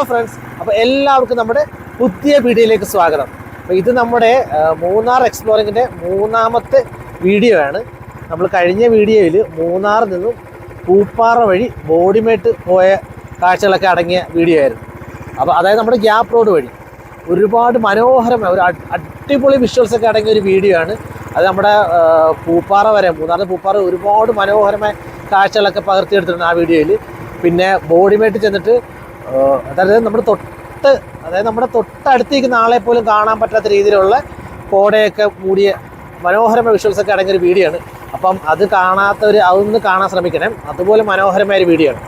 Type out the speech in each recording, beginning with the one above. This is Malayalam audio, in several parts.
Hello friends. അപ്പോൾ എല്ലാവർക്കും നമ്മുടെ പുതിയ വീഡിയോയിലേക്ക് സ്വാഗതം. അപ്പോൾ ഇത് നമ്മുടെ മൂന്നാർ എക്സ്പ്ലോറിങ്ങിന്റെ മൂന്നാമത്തെ വീഡിയോ ആണ്. നമ്മൾ കഴിഞ്ഞ വീഡിയോയിൽ മൂന്നാറിൽ നിന്നും പൂപ്പാറ വഴി ബോഡിമേട്ട് പോയ കാഴ്ചകളൊക്കെ അടങ്ങിയ വീഡിയോ ആയിരുന്നു. അപ്പോൾ അതായത് നമ്മുടെ ഗ്യാപ്പ് റോഡ് വഴി ഒരുപാട് മനോഹരമായ ഒരു അടിപൊളി വിഷ്വൽസ് ഒക്കെ അടങ്ങിയ ഒരു വീഡിയോ ആണ്. അത് നമ്മുടെ പൂപ്പാറ വരെ മൂന്നാറിന് പൂപ്പാറ ഒരുപാട് മനോഹരമായ കാഴ്ചകളൊക്കെ പകർത്തിയെടുത്തിട്ടുണ്ട് ആ വീഡിയോയിൽ. പിന്നെ ബോഡിമേട്ട് ചെന്നിട്ട് അതായത് നമ്മുടെ തൊട്ട് അതായത് നമ്മുടെ തൊട്ടടുത്തേക്കുന്ന ആളെ പോലും കാണാൻ പറ്റാത്ത രീതിയിലുള്ള കോടയൊക്കെ മൂടിയ മനോഹരമായ വിഷ്വൽസ് ഒക്കെ അടങ്ങിയ ഒരു വീഡിയോ ആണ്. അപ്പം അത് കാണാത്തവർ അതൊന്ന് കാണാൻ ശ്രമിക്കണം. അതുപോലെ മനോഹരമായ ഒരു വീഡിയോ ആണ്.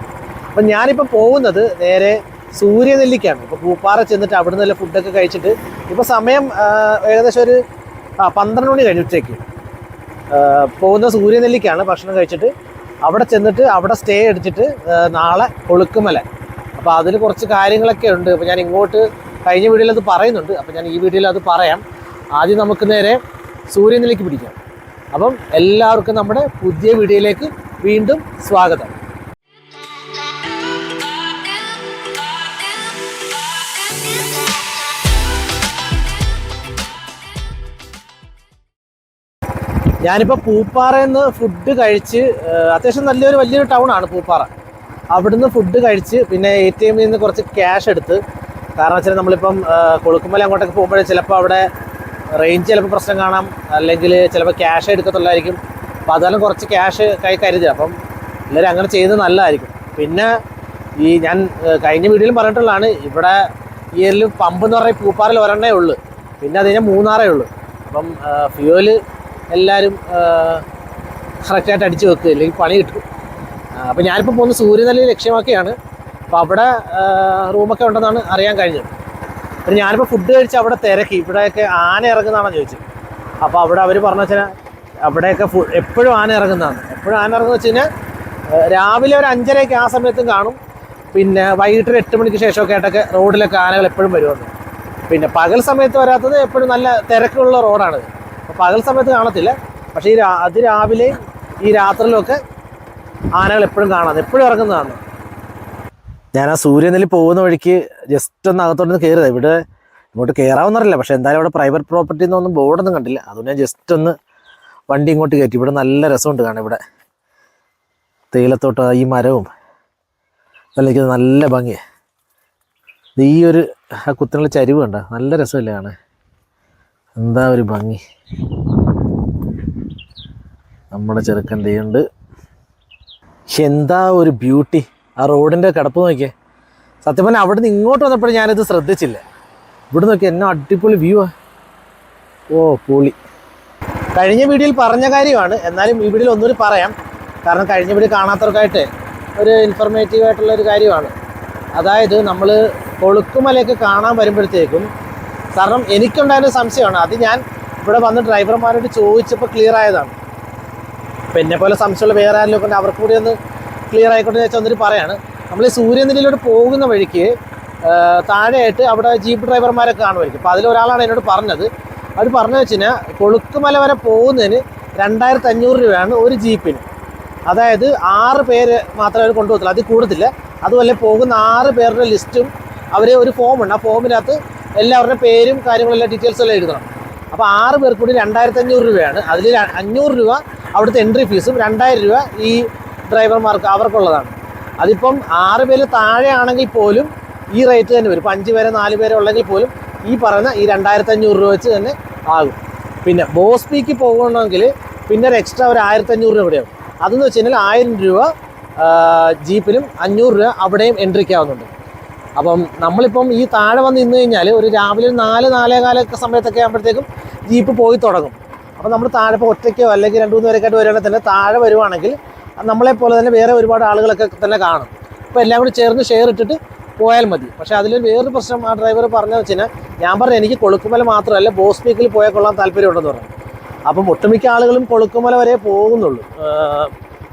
അപ്പം ഞാനിപ്പോൾ പോകുന്നത് നേരെ സൂര്യനെല്ലിക്കാണ്. ഇപ്പോൾ പൂപ്പാറ ചെന്നിട്ട് അവിടെ നിന്നുള്ള ഫുഡൊക്കെ കഴിച്ചിട്ട് ഇപ്പോൾ സമയം ഏകദേശം ഒരു ആ പന്ത്രണ്ട് മണി കഴിഞ്ഞു ഉച്ചയ്ക്ക്. പോകുന്ന സൂര്യനെല്ലിക്കാണ്. ഭക്ഷണം കഴിച്ചിട്ട് അവിടെ ചെന്നിട്ട് അവിടെ സ്റ്റേ എടുത്തിട്ട് നാളെ കൊളുക്കുമല. അപ്പോൾ അതിൽ കുറച്ച് കാര്യങ്ങളൊക്കെ ഉണ്ട്. അപ്പോൾ ഞാൻ ഇങ്ങോട്ട് കഴിഞ്ഞ വീഡിയോയിൽ അത് പറയുന്നുണ്ട്. അപ്പോൾ ഞാൻ ഈ വീഡിയോയിൽ അത് പറയാം. ആദ്യം നമുക്ക് നേരെ സൂര്യനിലേക്ക് പിടിക്കാം. അപ്പം എല്ലാവർക്കും നമ്മുടെ പുതിയ വീഡിയോയിലേക്ക് വീണ്ടും സ്വാഗതം. ഞാനിപ്പോൾ പൂപ്പാറയിൽ നിന്ന് ഫുഡ് കഴിച്ച് അത്യാവശ്യം നല്ലൊരു വലിയൊരു ടൗണാണ് പൂപ്പാറ. അവിടുന്ന് ഫുഡ് കഴിച്ച് പിന്നെ എ ടി എമ്മിൽ നിന്ന് കുറച്ച് ക്യാഷ് എടുത്ത്. കാരണം വെച്ചാൽ നമ്മളിപ്പം കൊളുക്കുമല അങ്ങോട്ടൊക്കെ പോകുമ്പോൾ ചിലപ്പോൾ അവിടെ റേഞ്ച് ചിലപ്പോൾ പ്രശ്നം കാണാം. അല്ലെങ്കിൽ ചിലപ്പോൾ ക്യാഷ് എടുക്കത്തുള്ളായിരിക്കും. അപ്പോൾ അതെല്ലാം കുറച്ച് ക്യാഷ് കൈ കരുതുക അപ്പം എല്ലാവരും അങ്ങനെ ചെയ്യുന്നത് നല്ലതായിരിക്കും. പിന്നെ ഈ ഞാൻ കഴിഞ്ഞ വീഡിയോയിലും പറഞ്ഞിട്ടുള്ളതാണ്. ഇവിടെ ഇയറിൽ പമ്പ് എന്ന് പറഞ്ഞാൽ പൂപ്പാറിൽ ഒരെണ്ണേ ഉള്ളൂ. പിന്നെ അത് കഴിഞ്ഞാൽ മൂന്നാറേ ഉള്ളൂ. അപ്പം ഫ്യൂവൽ എല്ലാവരും കറക്റ്റായിട്ട് അടിച്ച് വെക്കുക അല്ലെങ്കിൽ പണി കിട്ടും. അപ്പോൾ ഞാനിപ്പോൾ പോകുന്ന സൂര്യനെല്ലി ലക്ഷ്യമാക്കിയാണ്. അപ്പോൾ അവിടെ റൂമൊക്കെ ഉണ്ടെന്നാണ് അറിയാൻ കഴിഞ്ഞത്. പിന്നെ ഞാനിപ്പോൾ ഫുഡ് കഴിച്ച് അവിടെ തിരക്കി. ഇവിടെയൊക്കെ ആന ഇറങ്ങുന്നതാണെന്ന് ചോദിച്ചു അപ്പോൾ അവിടെ അവർ പറഞ്ഞു വെച്ചാൽ അവിടെയൊക്കെ ഫു എപ്പോഴും ആന ഇറങ്ങുന്നതാണ്. എപ്പോഴും ആന ഇറങ്ങുന്ന വെച്ച് കഴിഞ്ഞാൽ രാവിലെ ഒരു അഞ്ചരയ്ക്ക് ആ സമയത്തും കാണും. പിന്നെ വൈകിട്ട് ഒരു എട്ട് മണിക്ക് ശേഷമൊക്കെ ആയിട്ടൊക്കെ റോഡിലൊക്കെ ആനകൾ എപ്പോഴും വരുമെന്ന് പിന്നെ പകൽ സമയത്ത് വരാത്തത് എപ്പോഴും നല്ല തിരക്കുള്ള റോഡാണ്. അപ്പോൾ പകൽ സമയത്ത് കാണത്തില്ല. പക്ഷേ ഈ രാ- അത് രാവിലെയും ഈ രാത്രിയിലുമൊക്കെ ആനകൾ എപ്പോഴും കാണാം. എപ്പോഴും ഇറങ്ങുന്നതാണ്. ഞാൻ ആ സൂര്യനിൽ പോകുന്ന വഴിക്ക് ജസ്റ്റ് ഒന്ന് അകത്തോട്ട് കയറിയത് ഇവിടെ ഇങ്ങോട്ട് കയറാവുന്നറിയില്ല പക്ഷേ എന്തായാലും ഇവിടെ പ്രൈവറ്റ് പ്രോപ്പർട്ടി എന്നൊന്നും ബോർഡൊന്നും കണ്ടില്ല. അതുകൊണ്ട് ഞാൻ ജസ്റ്റ് ഒന്ന് വണ്ടി ഇങ്ങോട്ട് കയറ്റി. ഇവിടെ നല്ല രസമുണ്ട് കാണാൻ ഇവിടെ. തേയിലത്തോട്ട് ഈ മരവും. അല്ലെങ്കിൽ നല്ല ഇത് ഈ ഒരു ആ കുത്തിനുള്ള ചരിവ് കണ്ട? നല്ല രസമല്ലേ കാണാൻ. എന്താ ഒരു ഭംഗി. നമ്മുടെ ചെറുക്കന്റെ ഉണ്ട്. എന്താ ഒരു ബ്യൂട്ടി ആ റോഡിന്റെ കിടപ്പ് നോക്കിയേ. സത്യം പറഞ്ഞാൽ അവിടെ നിന്ന് ഇങ്ങോട്ട് വന്നപ്പോഴും ഞാനിത് ശ്രദ്ധിച്ചില്ല. ഇവിടെ നോക്കി എന്നാ അടിപൊളി വ്യൂ ആ. ഓ പൊളി. കഴിഞ്ഞ വീഡിയോയിൽ പറഞ്ഞ കാര്യമാണ്. എന്നാലും ഈ വീഡിയോയിൽ ഒന്നുകൂടി പറയാം. കാരണം കഴിഞ്ഞ വീഡിയോ കാണാത്തവർക്കായിട്ട് ഒരു ഇൻഫർമേറ്റീവ് ആയിട്ടുള്ള ഒരു കാര്യമാണ്. അതായത് നമ്മൾ കൊളുക്കുമലയൊക്കെ കാണാൻ വരുമ്പോഴത്തേക്കും കാരണം എനിക്കുണ്ടായിരുന്ന സംശയമാണ്. അത് ഞാൻ ഇവിടെ വന്ന് ഡ്രൈവർമാരോട് ചോദിച്ചപ്പോൾ ക്ലിയർ ആയതാണ്. അപ്പം എന്നെ പോലെ സംശയമുള്ള വേറെ ആരെങ്കിലും കൊണ്ട് അവർക്ക് കൂടി ഒന്ന് ക്ലിയർ ആയിക്കോട്ടെ എന്ന് വെച്ചാൽ പറയാണ്. നമ്മൾ ഈ സൂര്യനെല്ലിലോട്ട് പോകുന്ന വഴിക്ക് താഴെയായിട്ട് അവിടെ ജീപ്പ് ഡ്രൈവർമാരെ കാണുമായിരിക്കും. അപ്പോൾ അതിലൊരാളാണ് എന്നോട് പറഞ്ഞത്. അവർ പറഞ്ഞു വെച്ച് കഴിഞ്ഞാൽ കൊളുക്കുമല വരെ പോകുന്നതിന് രണ്ടായിരത്തി അഞ്ഞൂറ് രൂപയാണ് ഒരു ജീപ്പിന് അതായത് ആറ് പേര് മാത്രമേ അവർ കൊണ്ടുപോകത്തുള്ളൂ. അതിൽ കൂടുതലില്ല അതുപോലെ പോകുന്ന ആറ് പേരുടെ ലിസ്റ്റും അവർ ഒരു ഫോമുണ്ട്. ആ ഫോമിനകത്ത് എല്ലാവരുടെ പേരും കാര്യങ്ങളെല്ലാം ഡീറ്റെയിൽസ് എല്ലാം എഴുതണം. അപ്പോൾ ആറ് പേർക്ക് കൂടി രണ്ടായിരത്തി അഞ്ഞൂറ് രൂപയാണ് അതിൽ അഞ്ഞൂറ് രൂപ അവിടുത്തെ എൻട്രി ഫീസും രണ്ടായിരം രൂപ ഈ ഡ്രൈവർമാർക്ക് അവർക്കുള്ളതാണ്. അതിപ്പം ആറ് പേര് താഴെ ആണെങ്കിൽ പോലും ഈ റേറ്റ് തന്നെ വരും. അഞ്ച് പേരെ നാല് പേരെ ഉള്ളെങ്കിൽ പോലും ഈ പറയുന്ന ഈ രണ്ടായിരത്തി അഞ്ഞൂറ് രൂപ വെച്ച് തന്നെ ആകും. പിന്നെ ബോസ് പീക്ക് പോകണമെങ്കിൽ പിന്നെ ഒരു എക്സ്ട്രാ ഒരു ആയിരത്തി അഞ്ഞൂറ് രൂപ ഇവിടെയാവും. അതെന്ന് വെച്ച് കഴിഞ്ഞാൽ ആയിരം രൂപ ജീപ്പിലും അഞ്ഞൂറ് രൂപ അവിടെയും എൻട്രിക്കാവുന്നുണ്ട് അപ്പം നമ്മളിപ്പം ഈ താഴെ വന്ന് നിന്ന് കഴിഞ്ഞാൽ ഒരു രാവിലെ നാല് നാലേ കാലൊക്കെ സമയത്തൊക്കെ ആകുമ്പോഴത്തേക്കും ജീപ്പ് പോയി തുടങ്ങും. അപ്പോൾ നമ്മൾ താഴെ ഇപ്പോൾ ഒറ്റയ്ക്കോ അല്ലെങ്കിൽ രണ്ട് മൂന്ന് പേരൊക്കെ ആയിട്ട് വരികയാണെങ്കിൽ തന്നെ താഴെ വരുവാണെങ്കിൽ നമ്മളെപ്പോലെ തന്നെ വേറെ ഒരുപാട് ആളുകളൊക്കെ തന്നെ കാണും. അപ്പോൾ എല്ലാം കൂടി ചേർന്ന് ഷെയർ ഇട്ടിട്ട് പോയാൽ മതി. പക്ഷേ അതിലൊരു വേറൊരു പ്രശ്നം ആ ഡ്രൈവർ പറഞ്ഞതെന്ന് വെച്ച് കഴിഞ്ഞാൽ ഞാൻ പറഞ്ഞു എനിക്ക് കൊളുക്കുമല മാത്രമല്ല ബോസ് പീക്കിൽ പോയാൽ കൊള്ളാൻ താല്പര്യമുണ്ടെന്ന് പറഞ്ഞു. അപ്പം ഒട്ടുമിക്ക ആളുകളും കൊളുക്കുമല വരെ പോകുന്നുള്ളൂ.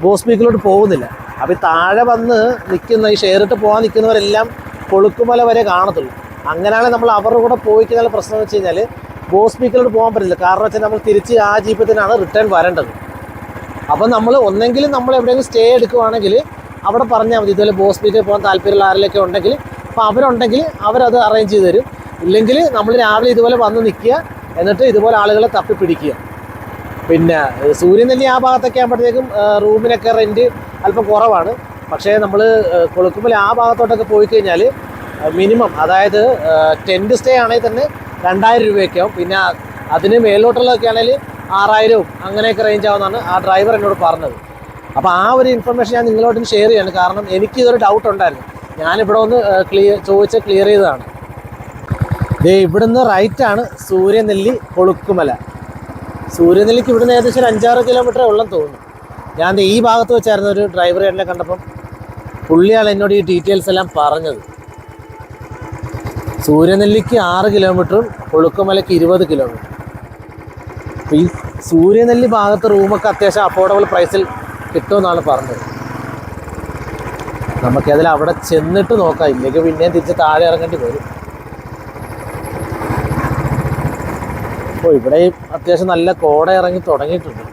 ബോസ് പീക്കിലോട്ട് പോകുന്നില്ല. അപ്പോൾ ഈ താഴെ വന്ന് നിൽക്കുന്ന ഈ ഷെയർ ഇട്ട് പോകാൻ നിൽക്കുന്നവരെല്ലാം കൊളുക്കുമല വരെ കാണത്തുള്ളൂ. അങ്ങനെയാണെങ്കിൽ നമ്മൾ അവരുടെ കൂടെ പോയിക്കുന്ന പ്രശ്നം എന്ന് വെച്ച് കഴിഞ്ഞാൽ ബോസ് പോകാൻ പറ്റില്ല. കാരണം വെച്ചാൽ നമ്മൾ തിരിച്ച് ആ ജീപ്പത്തിനാണ് റിട്ടേൺ വരേണ്ടത്. അപ്പം നമ്മൾ ഒന്നെങ്കിൽ നമ്മൾ എവിടെയെങ്കിലും സ്റ്റേ എടുക്കുവാണെങ്കിൽ അവിടെ പറഞ്ഞാൽ മതി. ഇതുപോലെ ബോസ് പോകാൻ താല്പര്യമുള്ള ആരെങ്കിലൊക്കെ ഉണ്ടെങ്കിൽ അപ്പോൾ അവരുണ്ടെങ്കിൽ അവരത് അറേഞ്ച് ചെയ്ത് തരും. ഇല്ലെങ്കിൽ നമ്മൾ രാവിലെ ഇതുപോലെ വന്ന് നിൽക്കുക എന്നിട്ട് ഇതുപോലെ ആളുകളെ തപ്പി പിടിക്കുക. പിന്നെ സൂര്യൻ തന്നെ ആ ഭാഗത്തൊക്കെ ആകുമ്പോഴത്തേക്കും റൂമിനൊക്കെ റെന്റ് അല്പം കുറവാണ്. പക്ഷേ നമ്മൾ കൊളുക്കുമ്പോൾ ആ ഭാഗത്തോട്ടൊക്കെ പോയി കഴിഞ്ഞാൽ മിനിമം അതായത് ടെന്റ് സ്റ്റേ ആണെങ്കിൽ തന്നെ രണ്ടായിരം രൂപയൊക്കെ ആവും പിന്നെ അതിന് മേലോട്ടുള്ളതൊക്കെ ആണെങ്കിൽ ആറായിരവും അങ്ങനെയൊക്കെ റേഞ്ച് ആവുമെന്നാണ് ആ ഡ്രൈവർ എന്നോട് പറഞ്ഞത്. അപ്പോൾ ആ ഒരു ഇൻഫർമേഷൻ ഞാൻ നിങ്ങളോട് ഷെയർ ചെയ്യാണ്. കാരണം എനിക്ക് ഇതൊരു ഡൗട്ട് ഉണ്ടായിരുന്നു. ഞാനിവിടെ ഒന്ന് ക്ലിയർ ചോദിച്ച് ക്ലിയർ ചെയ്തതാണ്. ദേ ഇവിടുന്ന് റൈറ്റാണ് സൂര്യനെല്ലി കൊളുക്കുമല. സൂര്യനെല്ലിക്ക് ഇവിടുന്ന് ഏകദേശം ഒരു അഞ്ചാറ് കിലോമീറ്റർ ഉള്ളെന്ന് തോന്നുന്നു. ഞാൻ ഈ ഭാഗത്ത് വെച്ചായിരുന്നു ഒരു ഡ്രൈവർ എന്നെ കണ്ടപ്പം പുള്ളിയാണ് എന്നോട് ഈ ഡീറ്റെയിൽസ് എല്ലാം പറഞ്ഞത്. സൂര്യനെല്ലിക്ക് ആറ് കിലോമീറ്ററും ഒളുക്കുമലയ്ക്ക് ഇരുപത് കിലോമീറ്റർ ഈ സൂര്യനെല്ലി ഭാഗത്ത് റൂമൊക്കെ അത്യാവശ്യം അഫോർഡബിൾ പ്രൈസിൽ കിട്ടുമെന്നാണ് പറഞ്ഞത്. നമുക്കതിൽ അവിടെ ചെന്നിട്ട് നോക്കാം. ഇല്ലെങ്കിൽ പിന്നെയും തിരിച്ച് താഴെ ഇറങ്ങേണ്ടി വരും. അപ്പോൾ ഇവിടെ അത്യാവശ്യം നല്ല കോട ഇറങ്ങി തുടങ്ങിയിട്ടുണ്ട്.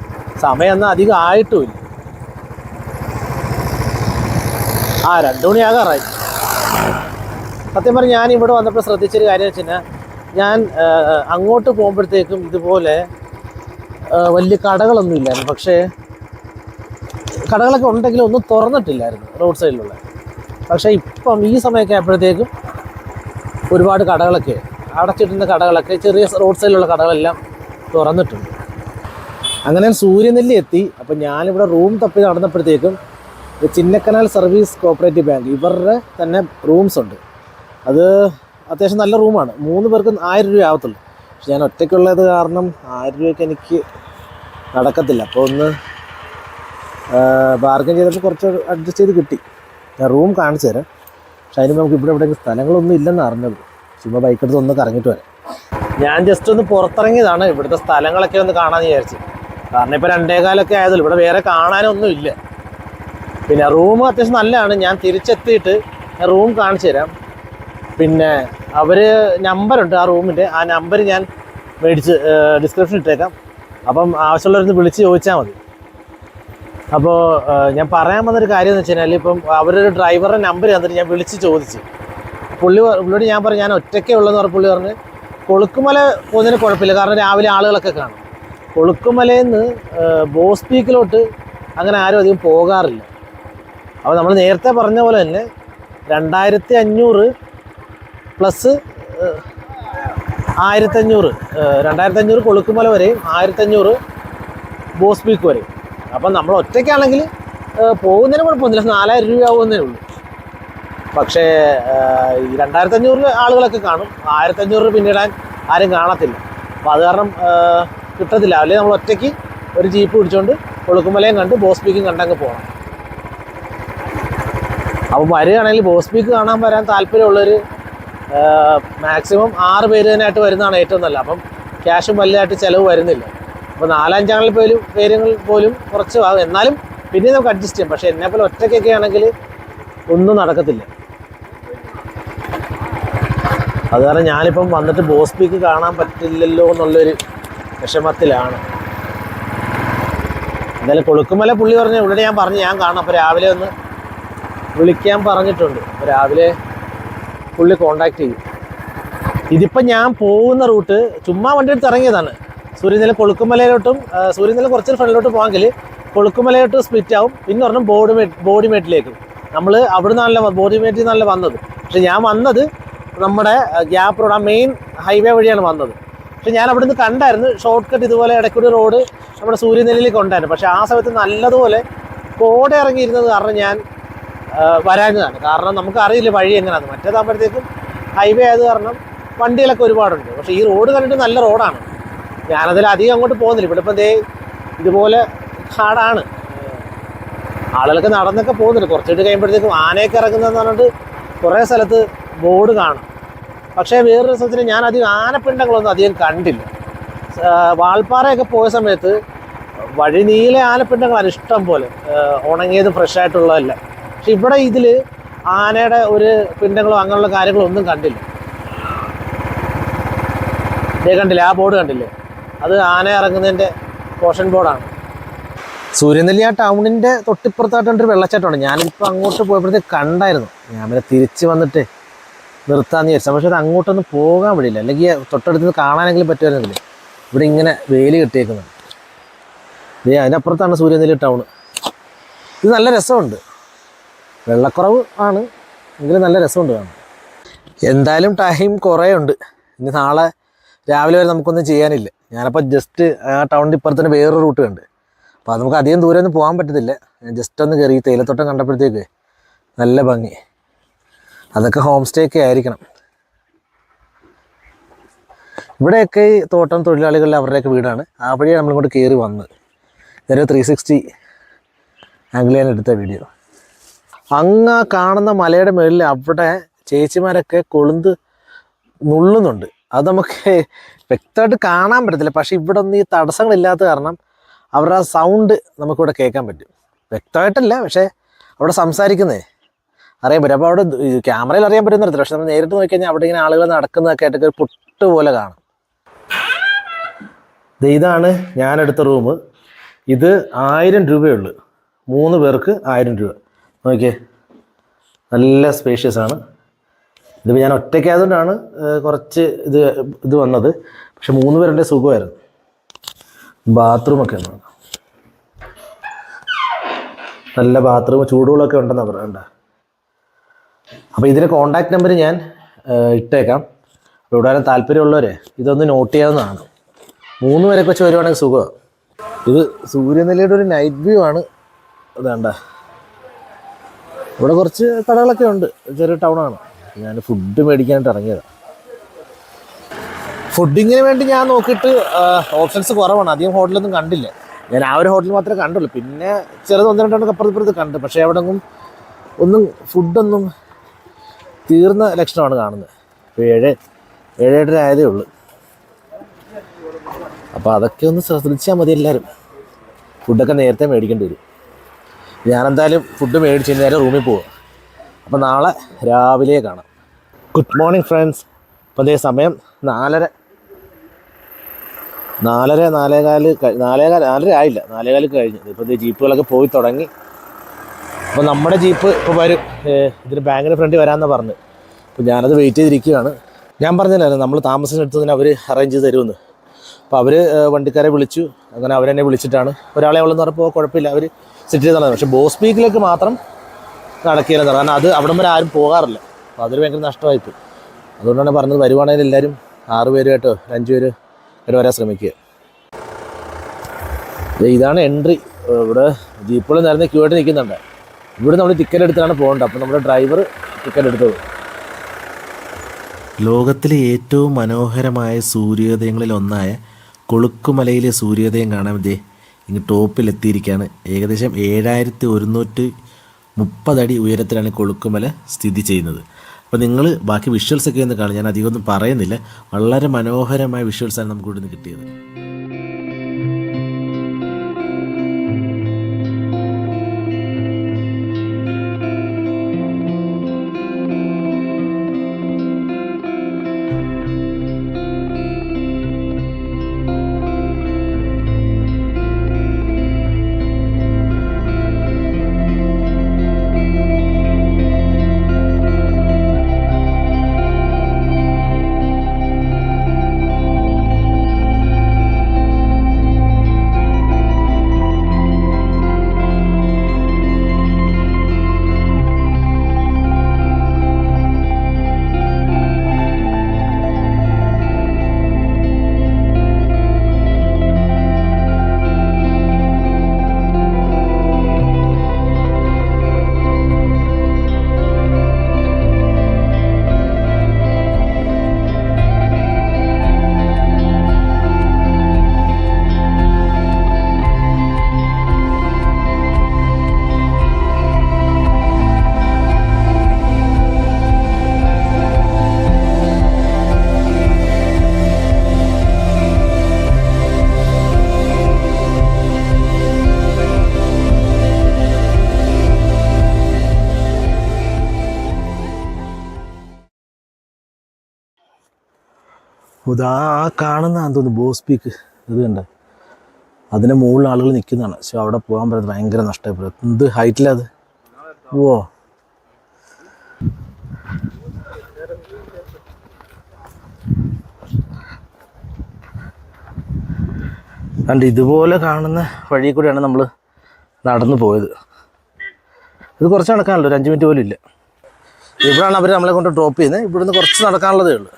സമയം എന്നാൽ അധികം ആയിട്ടുമില്ല. ആ രണ്ടു മണിയാകാറായി സത്യം പറഞ്ഞ് ഞാൻ ഇവിടെ വന്നപ്പോൾ ശ്രദ്ധിച്ചൊരു കാര്യം വെച്ച് കഴിഞ്ഞാൽ ഞാൻ അങ്ങോട്ട് പോകുമ്പോഴത്തേക്കും ഇതുപോലെ വലിയ കടകളൊന്നും ഇല്ലായിരുന്നു. പക്ഷേ കടകളൊക്കെ ഉണ്ടെങ്കിലും ഒന്നും തുറന്നിട്ടില്ലായിരുന്നു റോഡ് സൈഡിലുള്ള. പക്ഷേ ഇപ്പം ഈ സമയമൊക്കെ ആയപ്പോഴത്തേക്കും ഒരുപാട് കടകളൊക്കെ അടച്ചിട്ടുന്ന കടകളൊക്കെ ചെറിയ റോഡ് സൈഡിലുള്ള കടകളെല്ലാം തുറന്നിട്ടുണ്ട്. അങ്ങനെ സൂര്യനെല്ലി എത്തി. അപ്പം ഞാനിവിടെ റൂം തപ്പി നടന്നപ്പോഴത്തേക്കും ചിന്നക്കനാൽ സർവീസ് കോപ്പറേറ്റീവ് ബാങ്ക് ഇവരുടെ തന്നെ റൂംസ് ഉണ്ട്. അത് അത്യാവശ്യം നല്ല റൂമാണ്. മൂന്ന് പേർക്ക് ആയിരം രൂപ ആവത്തുള്ളൂ. പക്ഷെ ഞാൻ ഒറ്റയ്ക്കുള്ളത് കാരണം ആയിരം രൂപയ്ക്ക് എനിക്ക് നടക്കത്തില്ല. അപ്പോൾ ഒന്ന് ബാർഗൻ ചെയ്തപ്പോൾ കുറച്ച് അഡ്ജസ്റ്റ് ചെയ്ത് കിട്ടി. ഞാൻ റൂം കാണിച്ചു തരാം. പക്ഷെ അതിന് നമുക്ക് ഇവിടെ എവിടെയെങ്കിലും സ്ഥലങ്ങളൊന്നും ഇല്ലെന്ന് അറിഞ്ഞത്. ചുമ്മാ ബൈക്ക് എടുത്ത് ഒന്ന് കറങ്ങിയിട്ട് വരാം. ഞാൻ ജസ്റ്റ് ഒന്ന് പുറത്തിറങ്ങിയതാണ്. ഇവിടുത്തെ സ്ഥലങ്ങളൊക്കെ ഒന്ന് കാണാമെന്ന് വിചാരിച്ചു. കാരണം ഇപ്പോൾ രണ്ടേകാലൊക്കെ ആയതല്ലോ ഇവിടെ വേറെ കാണാനൊന്നും ഇല്ല. പിന്നെ റൂം അത്യാവശ്യം നല്ലതാണ്. ഞാൻ തിരിച്ചെത്തിയിട്ട് റൂം കാണിച്ചു തരാം. പിന്നെ അവർ നമ്പറുണ്ട് ആ റൂമിന്റെ ആ നമ്പർ ഞാൻ മേടിച്ച് ഡിസ്ക്രിപ്ഷൻ ഇട്ടേക്കാം. അപ്പം ആവശ്യമുള്ളവരൊന്ന് വിളിച്ച് ചോദിച്ചാൽ മതി. അപ്പോൾ ഞാൻ പറയാൻ വന്നൊരു കാര്യം എന്ന് വെച്ച് കഴിഞ്ഞാൽ ഇപ്പം അവരൊരു ഡ്രൈവറുടെ നമ്പർ തന്നിട്ട് ഞാൻ വിളിച്ച് ചോദിച്ചു. പുള്ളി പുള്ളിയോട് ഞാൻ പറഞ്ഞു ഞാൻ ഒറ്റയ്ക്കേ ഉള്ളെന്ന് പറഞ്ഞ പുള്ളി പറഞ്ഞ് കൊളുക്കുമല പോകുന്നതിന് കുഴപ്പമില്ല. കാരണം രാവിലെ ആളുകളൊക്കെ കാണും. കൊളുക്കുമലയിൽ നിന്ന് ബോസ് പീക്കിലോട്ട് അങ്ങനെ ആരും അധികം പോകാറില്ല. അപ്പോൾ നമ്മൾ നേരത്തെ പറഞ്ഞ പോലെ തന്നെ രണ്ടായിരത്തി അഞ്ഞൂറ് പ്ലസ് ആയിരത്തഞ്ഞൂറ് രണ്ടായിരത്തി അഞ്ഞൂറ് കൊളുക്കുമല വരെയും ആയിരത്തഞ്ഞൂറ് ബോസ് പീക്ക് വരെയും. അപ്പം നമ്മൾ ഒറ്റയ്ക്കാണെങ്കിൽ പോകുന്നതിന് കുഴപ്പമൊന്നുമില്ല. നാലായിരം രൂപ ആവുന്നേ ഉള്ളൂ. പക്ഷേ ഈ രണ്ടായിരത്തി അഞ്ഞൂറിൽ ആളുകളൊക്കെ കാണും. ആയിരത്തി അഞ്ഞൂറ് പിന്നിടാൻ ആരും കാണത്തില്ല. അപ്പോൾ അത് കാരണം കിട്ടത്തില്ല. അല്ലെങ്കിൽ നമ്മൾ ഒറ്റയ്ക്ക് ഒരു ജീപ്പ് പിടിച്ചുകൊണ്ട് കൊളുക്കുമലയും കണ്ട് ബോസ് പീക്കും കണ്ടങ്ങ് പോകണം അപ്പോൾ വരികയാണെങ്കിൽ ബോസ് പീക്ക് കാണാൻ വരാൻ താല്പര്യമുള്ളൊരു മാക്സിമം ആറ് പേര് തന്നെയായിട്ട് വരുന്നതാണ് ഏറ്റവും നല്ലത്. അപ്പം ക്യാഷും വലുതായിട്ട് ചിലവ് വരുന്നില്ല. അപ്പോൾ നാലഞ്ചാളിൽ പോലും പേരുകൾ പോലും കുറച്ച് ആകും എന്നാലും പിന്നെ നമുക്ക് അഡ്ജസ്റ്റ് ചെയ്യാം. പക്ഷേ എന്നെപ്പോലെ പോലെ ഒറ്റയ്ക്കൊക്കെ ആണെങ്കിൽ ഒന്നും നടക്കത്തില്ല. അത് കാരണം ഞാനിപ്പം വന്നിട്ട് ബോസ് പീക്ക് കാണാൻ പറ്റില്ലല്ലോ എന്നുള്ളൊരു വിഷമത്തിലാണ്. എന്തായാലും കൊളുക്കുമല പുള്ളി പറഞ്ഞു ഇവിടെ ഞാൻ പറഞ്ഞു. ഞാൻ കാണാം. അപ്പോൾ രാവിലെ ഒന്ന് വിളിക്കാൻ പറഞ്ഞിട്ടുണ്ട്. അപ്പോൾ രാവിലെ പുള്ളി കോണ്ടാക്ട് ചെയ്യും. ഇതിപ്പോൾ ഞാൻ പോകുന്ന റൂട്ട് ചുമ്മാ വണ്ടി എടുത്ത് ഇറങ്ങിയതാണ്. സൂര്യനില കൊളുക്കുമലയിലോട്ടും സൂര്യനില കുറച്ച് ഫ്രണ്ടിലോട്ട് പോകാമെങ്കിൽ കൊളുക്കുമലയിലോട്ട് സ്പ്ലിറ്റ് ആവും. പിന്നെ പറഞ്ഞു ബോഡി മേറ്റ് ബോഡി മേറ്റിലേക്ക് നമ്മൾ അവിടെ നിന്നല്ല ബോഡി മേറ്റിൽ നിന്നല്ല വന്നത്. പക്ഷെ ഞാൻ വന്നത് നമ്മുടെ ഗ്യാപ്പ് റോഡ് ആ മെയിൻ ഹൈവേ വഴിയാണ് വന്നത്. പക്ഷെ ഞാൻ അവിടെ നിന്ന് കണ്ടായിരുന്നു ഷോർട്ട് കട്ട് ഇതുപോലെ ഇടയ്ക്കൂടി റോഡ് നമ്മുടെ സൂര്യനെല്ലിലേക്ക് ഉണ്ടായിരുന്നു പക്ഷേ ആ സമയത്ത് നല്ലതുപോലെ കോടെ ഇറങ്ങിയിരുന്നത് കാരണം ഞാൻ വരാഞ്ഞതാണ്. കാരണം നമുക്ക് അറിയില്ല വഴി എങ്ങനെയാണ് മറ്റേതാകുമ്പോഴത്തേക്കും ഹൈവേ ആയത് കാരണം വണ്ടികളൊക്കെ ഒരുപാടുണ്ട്. പക്ഷേ ഈ റോഡ് കണ്ടിട്ട് നല്ല റോഡാണ്. ഞാനതിൽ അധികം അങ്ങോട്ട് പോകുന്നില്ല. ഇവിടെ ഇപ്പം ദേ ഇതുപോലെ കാടാണ് ആളുകളൊക്കെ നടന്നൊക്കെ പോകുന്നുണ്ട്. കുറച്ചിട്ട് കഴിയുമ്പോഴത്തേക്കും ആനയൊക്കെ ഇറങ്ങുന്നതെന്ന് പറഞ്ഞിട്ട് കുറേ സ്ഥലത്ത് ബോർഡ് കാണും. പക്ഷേ വേറൊരു സ്ഥലത്തിന് ഞാൻ അധികം ആനപ്പിണ്ടങ്ങളൊന്നും അധികം കണ്ടില്ല. വാൾപ്പാറയൊക്കെ പോയ സമയത്ത് വഴി നീല ആനപ്പിണ്ടങ്ങളാണ് ഇഷ്ടം പോലെ. ഉണങ്ങിയതും ഉണങ്ങിയത് ഫ്രഷ് ആയിട്ടുള്ളതല്ല ഇവിടെ ഇതിൽ ആനയുടെ ഒരു പിണ്ടങ്ങളോ അങ്ങനെയുള്ള കാര്യങ്ങളോ ഒന്നും കണ്ടില്ല. ഇതേ കണ്ടില്ലേ? ആ ബോർഡ് കണ്ടില്ലേ? അത് ആന ഇറങ്ങുന്നതിന്റെ പോഷൻ ബോർഡാണ്. സൂര്യനെല്ലി ആ ടൗണിന്റെ തൊട്ടിപ്പുറത്തായിട്ടൊരു വെള്ളച്ചാട്ടമാണ് ഞാനിപ്പോൾ അങ്ങോട്ട് പോയപ്പോഴത്തേക്ക് കണ്ടായിരുന്നു. ഞാൻ പിന്നെ തിരിച്ച് വന്നിട്ട് നിർത്താമെന്ന് വിചാരിച്ചു. പക്ഷെ അത് അങ്ങോട്ടൊന്നും പോകാൻ വഴിയില്ല അല്ലെങ്കിൽ തൊട്ടടുത്ത് കാണാനെങ്കിലും പറ്റുമായിരുന്നില്ലേ ഇവിടെ ഇങ്ങനെ വേലി കെട്ടിയേക്കുന്നത് ദേ അതിനപ്പുറത്താണ് സൂര്യനെല്ലി ടൗൺ. ഇത് നല്ല രസമുണ്ട്. വെള്ളക്കുറവ് ആണ്. എങ്കിലും നല്ല രസമുണ്ട് കാണാൻ. എന്തായാലും ടൈം കുറേ ഉണ്ട് ഇനി നാളെ രാവിലെ വരെ നമുക്കൊന്നും ചെയ്യാനില്ല. ഞാനപ്പോൾ ജസ്റ്റ് ആ ടൗണിന്റെ ഇപ്പുറത്തിന് വേറൊരു റൂട്ട് കണ്ട്. അപ്പോൾ അത് നമുക്ക് അധികം ദൂരം ഒന്നും പോകാൻ പറ്റത്തില്ല ജസ്റ്റ് ഒന്ന് കയറി തേയിലത്തോട്ടം കണ്ടപ്പോഴത്തേക്ക് നല്ല ഭംഗി. അതൊക്കെ ഹോം സ്റ്റേ ഒക്കെ ആയിരിക്കണം. ഇവിടെയൊക്കെ ഈ തോട്ടം തൊഴിലാളികളുടെ അവരുടെയൊക്കെ വീടാണ്. ആ വഴിയാണ് നമ്മളിങ്ങോട്ട് കയറി വന്നത്. ഇതൊരു ത്രീ സിക്സ്റ്റി ഞാൻ എടുത്ത വീഡിയോ അങ്ങ് കാണുന്ന മലയുടെ മുകളിൽ അവിടെ ചേച്ചിമാരൊക്കെ കൊളുന്ത് നുള്ളുന്നുണ്ട്. അത് നമുക്ക് വ്യക്തമായിട്ട് കാണാൻ പറ്റത്തില്ല. പക്ഷേ ഇവിടെ ഒന്നും ഈ തടസ്സങ്ങളില്ലാത്ത കാരണം അവരുടെ ആ സൗണ്ട് നമുക്കിവിടെ കേൾക്കാൻ പറ്റും. വ്യക്തമായിട്ടല്ല പക്ഷേ അവിടെ സംസാരിക്കുന്നേ. അറിയാൻ പറ്റും. അപ്പോൾ അവിടെ ക്യാമറയിൽ അറിയാൻ പറ്റുന്നില്ല പക്ഷെ നമ്മൾ നേരിട്ട് നോക്കിക്കഴിഞ്ഞാൽ അവിടെ ഇങ്ങനെ ആളുകൾ നടക്കുന്നതൊക്കെ ആയിട്ടൊക്കെ ഒരു പൊട്ട് പോലെ കാണും. ഇതാണ് ഞാനെടുത്ത റൂം. ഇത് ആയിരം രൂപയുള്ളൂ മൂന്ന് പേർക്ക് ആയിരം രൂപ. നോക്കിയേ. നല്ല സ്പേഷ്യസ് ആണ്. ഇതിപ്പോൾ ഞാൻ ഒറ്റയ്ക്കായതുകൊണ്ടാണ് കുറച്ച് ഇത് ഇത് വന്നത്. പക്ഷെ മൂന്ന് പേരുടെ സുഖമായിരുന്നു. ബാത്റൂമൊക്കെ ഉണ്ട് നല്ല ബാത്റൂം ചൂടുകളൊക്കെ ഉണ്ടെന്നാണ് പറയണ്ട. അപ്പോൾ ഇതിന്റെ കോണ്ടാക്ട് നമ്പർ ഞാൻ ഇട്ടേക്കാം. അപ്പോൾ ഇവിടെ താല്പര്യമുള്ളവരെ ഇതൊന്ന് നോട്ട് ചെയ്യാവുന്നതാണ്. മൂന്ന് പേരൊക്കെ വെച്ച് വരുവാണെങ്കിൽ സുഖമാണ് ഇത് സൂര്യനിലയുടെ ഒരു നൈറ്റ് വ്യൂ ആണ്. വേണ്ട ഇവിടെ കുറച്ച് കടകളൊക്കെ ഉണ്ട്. ചെറിയ ടൗണാണ് ഞാൻ ഫുഡ് മേടിക്കാനായിട്ട് ഇറങ്ങിയതാണ് ഫുഡിങ്ങിന് വേണ്ടി ഞാൻ നോക്കിയിട്ട് ഓപ്ഷൻസ് കുറവാണ്. അധികം ഹോട്ടലൊന്നും കണ്ടില്ല. ഞാൻ ആ ഒരു ഹോട്ടൽ മാത്രമേ കണ്ടുള്ളൂ. പിന്നെ ചെറുത് ഒന്ന് രണ്ടെണ്ണം അപ്പുറത്ത് ഇപ്പുറത്ത് കണ്ടു. പക്ഷേ എവിടെങ്കിലും ഒന്നും ഒന്നും ഫുഡൊന്നും തീർന്ന ലക്ഷണമാണ് കാണുന്നത്. ഇപ്പോൾ ഏഴ് ഏഴേഴര ആയതേ ഉള്ളൂ. അപ്പോൾ അതൊക്കെ ഒന്ന് ശ്രദ്ധിച്ചാൽ മതി എല്ലാവരും. ഫുഡൊക്കെ നേരത്തെ മേടിക്കേണ്ടി വരും. ഞാനെന്തായാലും ഫുഡ് മേടിച്ച് നേരെ റൂമിൽ പോവുക അപ്പോൾ നാളെ രാവിലെ കാണാം. ഗുഡ് മോർണിംഗ് ഫ്രണ്ട്സ് ഇപ്പോൾ അതേ സമയം നാലര. നാലര നാലേകാൽ നാലേകാൽ നാലര ആയില്ല. നാലേകാൽ കഴിഞ്ഞു. ഇപ്പോൾ ജീപ്പുകളൊക്കെ പോയി തുടങ്ങി. അപ്പോൾ നമ്മുടെ ജീപ്പ് ഇപ്പോൾ വരും. ഇതിന് ബാങ്കിന് ഫ്രണ്ടിൽ വരാമെന്ന് പറഞ്ഞു. അപ്പോൾ ഞാനത് വെയിറ്റ് ചെയ്തിരിക്കുകയാണ്. ഞാൻ പറഞ്ഞില്ലായിരുന്നു നമ്മൾ താമസിച്ചെടുത്തതിന് അവർ അറേഞ്ച് ചെയ്ത് തരുമെന്ന്. അപ്പോൾ അവർ വണ്ടിക്കാരെ വിളിച്ചു. അങ്ങനെ അവരെന്നെ വിളിച്ചിട്ടാണ്. ഒരാളെ അവളെന്ന് പറഞ്ഞപ്പോൾ കുഴപ്പമില്ല. അവർ സെറ്റ് ചെയ്ത് പക്ഷേ ബോസ് പീക്കിലേക്ക് മാത്രം നടക്കില്ലെന്ന് കാരണം അത് അവിടം വരെ ആരും പോകാറില്ല. അപ്പോൾ അതൊരു ഭയങ്കര നഷ്ടമായിപ്പോയി അതുകൊണ്ടാണ് പറഞ്ഞത് വരുവാണെങ്കിൽ എല്ലാവരും ആറ് പേര് കേട്ടോ അഞ്ച് പേര് വരെ വരാൻ ശ്രമിക്കുക. ഇതാണ് എൻട്രി ഇവിടെ ജീപ്പുകൾ നേരത്തെ ക്യൂ ആയിട്ട് നിൽക്കുന്നുണ്ട്. ഇവിടെ നമ്മൾ ടിക്കറ്റ് എടുത്താണ് പോകേണ്ടത്. അപ്പോൾ നമ്മുടെ ഡ്രൈവർ ടിക്കറ്റ് എടുത്തത്. ലോകത്തിലെ ഏറ്റവും മനോഹരമായ സൂര്യോദയങ്ങളിൽ ഒന്നായ കൊളുക്കുമലയിലെ സൂര്യോദയം കാണാൻ ദേ ഇങ്ങ് ടോപ്പിലെത്തിയിരിക്കുകയാണ് ഏകദേശം ഏഴായിരത്തി ഒരുന്നൂറ്റി മുപ്പതടി ഉയരത്തിലാണ് കൊളുക്കുമല സ്ഥിതി ചെയ്യുന്നത്. അപ്പോൾ നിങ്ങൾ ബാക്കി വിഷ്വൽസൊക്കെ ഒന്ന് കാണും. ഞാൻ അധികമൊന്നും പറയുന്നില്ല. വളരെ മനോഹരമായ വിഷ്വൽസാണ് നമുക്ക് നിന്ന് കിട്ടിയത്. ഇതാ കാണുന്ന തോന്നുന്നു ബോസ് പീക്ക്. ഇത് കണ്ട? അതിന് മുകളിൽ ആളുകൾ നിൽക്കുന്നതാണ്. പക്ഷെ അവിടെ പോകാൻ പറ്റുന്നത് ഭയങ്കര നഷ്ടപ്പെടും എന്ത് ഹൈറ്റിലത് ഓ കണ്ട് ഇതുപോലെ കാണുന്ന വഴി കൂടെയാണ് നമ്മൾ നടന്നു പോയത്. ഇത് കുറച്ച് നടക്കാനുള്ളൂ. ഒരു അഞ്ച് മിനിറ്റ് പോലും ഇല്ല. ഇവിടെയാണ് അവർ നമ്മളെ കൊണ്ട് ഡ്രോപ്പ് ചെയ്യുന്നത്. ഇവിടുന്ന് കുറച്ച് നടക്കാനുള്ളതേ ഉള്ളൂ.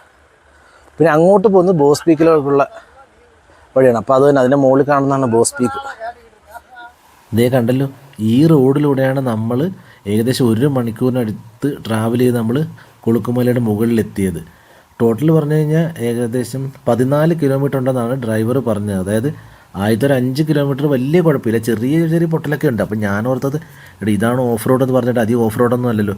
പിന്നെ അങ്ങോട്ട് പോകുന്നത് ബോസ് പീക്കിലേക്കുള്ള വഴിയാണ്. അപ്പോൾ അത് തന്നെ അതിന്റെ മുകളിൽ കാണുന്നതാണ് ബോസ് പീക്ക്. ഇതേ കണ്ടല്ലോ ഈ റോഡിലൂടെയാണ് നമ്മൾ ഏകദേശം ഒരു മണിക്കൂറിനടുത്ത് ട്രാവൽ ചെയ്ത് നമ്മൾ കൊളുക്കുമലയുടെ മുകളിലെത്തിയത്. ടോട്ടൽ പറഞ്ഞു കഴിഞ്ഞാൽ ഏകദേശം പതിനാല് കിലോമീറ്റർ ഉണ്ടെന്നാണ് ഡ്രൈവർ പറഞ്ഞത്. അതായത് ആദ്യത്തെ ഒരു അഞ്ച് കിലോമീറ്റർ വലിയ കുഴപ്പമില്ല. ചെറിയ ചെറിയ പൊട്ടലൊക്കെ ഉണ്ട്. അപ്പോൾ ഞാൻ ഓർത്തത് എടാ ഇതാണ് ഓഫ് റോഡ് എന്ന് പറഞ്ഞിട്ട് അധികം ഓഫ് റോഡൊന്നും അല്ലല്ലോ.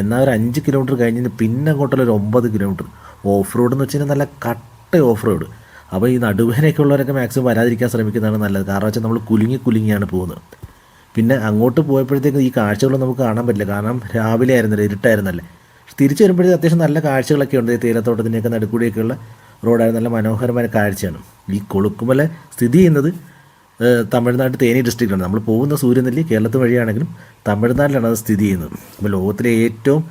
എന്നാൽ ഒരു അഞ്ച് കിലോമീറ്റർ കഴിഞ്ഞ് പിന്നെ അങ്ങോട്ടുള്ള ഒരു ഒമ്പത് കിലോമീറ്റർ ഓഫ് റോഡ് എന്ന് വെച്ച് കഴിഞ്ഞാൽ നല്ല കട്ട ഓഫ് റോഡ് അപ്പോൾ ഈ നടുവേനൊക്കെ ഉള്ളവരൊക്കെ മാക്സിമം വരാതിരിക്കാൻ ശ്രമിക്കുന്നതാണ് നല്ലത്. കാരണം വെച്ചാൽ നമ്മൾ കുലുങ്ങി കുലുങ്ങിയാണ് പോകുന്നത്. പിന്നെ അങ്ങോട്ട് പോയപ്പോഴത്തേക്ക് ഈ കാഴ്ചകളൊന്നും നമുക്ക് കാണാൻ പറ്റില്ല. കാരണം രാവിലെ ആയിരുന്നില്ല ഇരുട്ടായിരുന്നല്ലേ. തിരിച്ചു വരുമ്പോഴത്തേക്ക് അത്യാവശ്യം നല്ല കാഴ്ചകളൊക്കെ ഉണ്ട്. തേയിലത്തോട്ടത്തിന്റെയൊക്കെ നടുക്കൂടിയൊക്കെയുള്ള റോഡായിരുന്നു നല്ല മനോഹരമായ കാഴ്ചയാണ്. ഈ കൊളുക്കുമല സ്ഥിതി ചെയ്യുന്നത് തമിഴ്നാട് തേനി ഡിസ്ട്രിക്റ്റാണ് നമ്മൾ പോകുന്ന സൂര്യനെല്ലി കേരളത്തിൽ വഴിയാണെങ്കിലും തമിഴ്നാട്ടിലാണ് അത് സ്ഥിതി ചെയ്യുന്നത്. അപ്പോൾ ലോകത്തിലെ ഏറ്റവും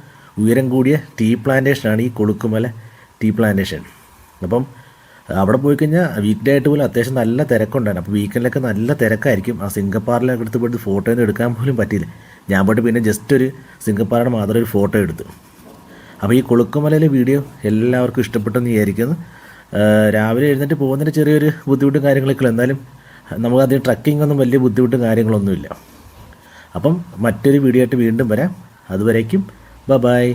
ഉയരം കൂടിയ ടീ പ്ലാന്റേഷനാണ് ഈ കൊളുക്കുമല. ടീ പ്ലാന്റേഷൻ അപ്പം അവിടെ പോയി കഴിഞ്ഞാൽ വീക്ക് ഡേ ആയിട്ട് പോലും അത്യാവശ്യം നല്ല തിരക്കുണ്ടായിരുന്നു. അപ്പോൾ വീക്കെൻഡിലൊക്കെ നല്ല തിരക്കായിരിക്കും. ആ സിംഗപ്പാറിലൊക്കെ എടുത്ത് പോയിട്ട് ഫോട്ടോ ഒന്നും എടുക്കാൻ പോലും പറ്റിയില്ല. ഞാൻ പോയിട്ട് പിന്നെ ജസ്റ്റ് ഒരു സിംഗപ്പാറിന്റെ മാത്രം ഒരു ഫോട്ടോ എടുത്തു. അപ്പോൾ ഈ കൊളുക്കുമലയിലെ വീഡിയോ എല്ലാവർക്കും ഇഷ്ടപ്പെട്ടെന്ന് വിചാരിക്കുന്നു. രാവിലെ എഴുന്നേറ്റ് പോകുന്നതിന്റെ ചെറിയൊരു ബുദ്ധിമുട്ടും കാര്യങ്ങളൊക്കെ എന്നാലും നമുക്ക് അതിന് ട്രക്കിംഗ് ഒന്നും വലിയ ബുദ്ധിമുട്ടും കാര്യങ്ങളൊന്നുമില്ല. അപ്പം മറ്റൊരു വീഡിയോ ആയിട്ട് വീണ്ടും വരാം. അതുവരേക്കും ബ ബായ്